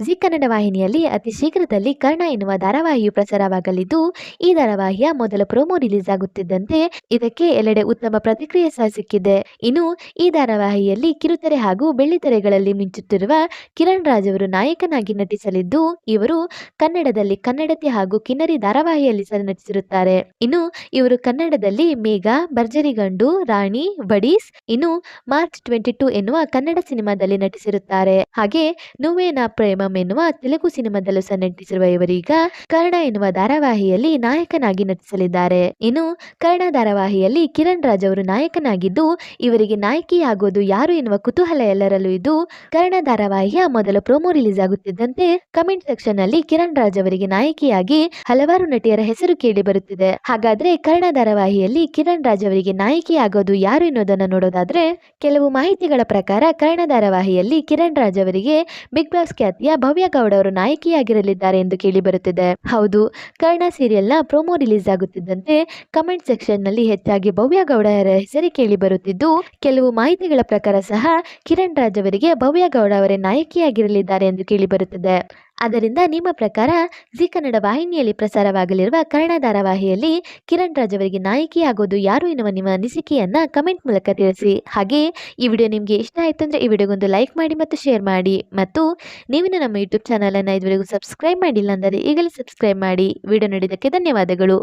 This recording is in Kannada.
ಜಿ ಕನ್ನಡ ವಾಹಿನಿಯಲ್ಲಿ ಅತಿ ಶೀಘ್ರದಲ್ಲಿ ಕರ್ಣ ಎನ್ನುವ ಧಾರಾವಾಹಿಯು ಪ್ರಸಾರವಾಗಲಿದ್ದು, ಈ ಧಾರಾವಾಹಿಯ ಮೊದಲ ಪ್ರೋಮೋ ರಿಲೀಸ್ ಆಗುತ್ತಿದ್ದಂತೆ ಇದಕ್ಕೆ ಎಲ್ಲೆಡೆ ಉತ್ತಮ ಪ್ರತಿಕ್ರಿಯೆ ಸಹ ಸಿಕ್ಕಿದೆ ಇನ್ನು, ಈ ಧಾರಾವಾಹಿಯಲ್ಲಿ ಕಿರುತೆರೆ ಹಾಗೂ ಬೆಳ್ಳಿತೆರೆಗಳಲ್ಲಿ ಮಿಂಚುತ್ತಿರುವ ಕಿರಣ್ ರಾಜ್ ಅವರು ನಾಯಕನಾಗಿ ನಟಿಸಲಿದ್ದು, ಇವರು ಕನ್ನಡದಲ್ಲಿ ಕನ್ನಡತಿ ಹಾಗೂ ಕಿನ್ನರಿ ಧಾರಾವಾಹಿಯಲ್ಲಿ ಸಹ ನಟಿಸಿರುತ್ತಾರೆ. ಇನ್ನು, ಇವರು ಕನ್ನಡದಲ್ಲಿ ಮೇಘ, ಭರ್ಜರಿ ಗಂಡು, ರಾಣಿ, ಬಡೀಸ್, ಇನ್ನು ಮಾರ್ಚ್ ಟ್ವೆಂಟಿ ಟೂ ಎನ್ನುವ ಕನ್ನಡ ಸಿನಿಮಾದಲ್ಲಿ ನಟಿಸಿರುತ್ತಾರೆ. ಹಾಗೆ, ನುವೇನಾ ಪ್ರೇಮಂ ಎನ್ನುವ ತೆಲುಗು ಸಿನಿಮಾದಲ್ಲೂ ಸಹ ನಟಿಸಿರುವ ಇವರೀಗ ಕರ್ಣ ಎನ್ನುವ ಧಾರಾವಾಹಿಯಲ್ಲಿ ನಾಯಕನಾಗಿ ನಟಿಸಲಿದ್ದಾರೆ. ಇನ್ನು ಕರ್ಣ ಧಾರಾವಾಹಿಯಲ್ಲಿ ಕಿರಣ್ ರಾಜ್ ಅವರು ನಾಯಕನಾಗಿದ್ದು, ಇವರಿಗೆ ನಾಯಕಿಯಾಗೋದು ಯಾರು ಎನ್ನುವ ಕುತೂಹಲ ಎಲ್ಲರಲ್ಲೂ ಇದ್ದು ಕರ್ಣ ಧಾರಾವಾಹಿಯ ಮೊದಲ ಪ್ರೋಮೋ ರಿಲೀಸ್ ಆಗುತ್ತಿದ್ದಂತೆ ಕಮೆಂಟ್ ಸೆಕ್ಷನ್ನಲ್ಲಿ ಕಿರಣ್ ರಾಜ್ ಅವರಿಗೆ ನಾಯಕಿಯಾಗಿ ಹಲವಾರು ನಟಿಯರ ಹೆಸರು ಕೇಳಿ ಬರುತ್ತಿದೆ. ಹಾಗಾದ್ರೆ ಕರ್ಣ ಧಾರಾವಾಹಿಯಲ್ಲಿ ಕಿರಣ್ ರಾಜ್ ಅವರಿಗೆ ನಾಯಕಿ ಆಗೋದು ಯಾರು ಎನ್ನುವುದನ್ನು ನೋಡೋದಾದ್ರೆ, ಕೆಲವು ಮಾಹಿತಿಗಳ ಪ್ರಕಾರ ಕರ್ಣ ಧಾರಾವಾಹಿಯಲ್ಲಿ ಕಿರಣ್ ರಾಜ್ ಅವರಿಗೆ ಬಿಗ್ ಬಾಸ್ ಖ್ಯಾತಿಯ ಭವ್ಯ ಗೌಡ ಅವರು ನಾಯಕಿಯಾಗಿರಲಿದ್ದಾರೆ ಎಂದು ಕೇಳಿ ಬರುತ್ತಿದೆ. ಹೌದು, ಕರ್ಣ ಸೀರಿಯಲ್ನ ಪ್ರೋಮೋ ರಿಲೀಸ್ ಆಗುತ್ತಿದ್ದಂತೆ ಕಮೆಂಟ್ ಸೆಕ್ಷನ್ನಲ್ಲಿ ಹೆಚ್ಚಾಗಿ ಭವ್ಯ ಗೌಡ ಅವರ ಹೆಸರು ಕೇಳಿ ಬರುತ್ತಿದ್ದು, ಕೆಲವು ಮಾಹಿತಿಗಳ ಪ್ರಕಾರ ಸಹ ಕಿರಣ್ ರಾಜ್ ಅವರಿಗೆ ಭವ್ಯ ಗೌಡ ಅವರೇ ನಾಯಕಿಯಾಗಿರಲಿದ್ದಾರೆ ಎಂದು ಕೇಳಿ ಬರುತ್ತಿದೆ. ಆದ್ದರಿಂದ ನಿಮ್ಮ ಪ್ರಕಾರ ಜಿ ಕನ್ನಡ ವಾಹಿನಿಯಲ್ಲಿ ಪ್ರಸಾರವಾಗಲಿರುವ ಕನ್ನಡ ಧಾರಾವಾಹಿಯಲ್ಲಿ ಕಿರಣ್ ರಾಜ್ ಅವರಿಗೆ ನಾಯಕಿ ಆಗೋದು ಯಾರು ಎನ್ನುವ ನಿಮ್ಮ ಅನಿಸಿಕೆಯನ್ನ ಕಮೆಂಟ್ ಮೂಲಕ ತಿಳಿಸಿ. ಹಾಗೆ ಈ ವಿಡಿಯೋ ನಿಮಗೆ ಇಷ್ಟ ಆಯಿತು ಅಂದರೆ ಈ ವಿಡಿಯೋಗೊಂದು ಲೈಕ್ ಮಾಡಿ ಮತ್ತು ಶೇರ್ ಮಾಡಿ. ಮತ್ತು ನೀವಿನ ನಮ್ಮ ಯೂಟ್ಯೂಬ್ ಚಾನಲನ್ನು ಇದುವರೆಗೂ ಸಬ್ಸ್ಕ್ರೈಬ್ ಮಾಡಿಲ್ಲ ಅಂದರೆ ಈಗಲೇ ಸಬ್ಸ್ಕ್ರೈಬ್ ಮಾಡಿ. ವಿಡಿಯೋ ನೋಡಿದ್ದಕ್ಕೆ ಧನ್ಯವಾದಗಳು.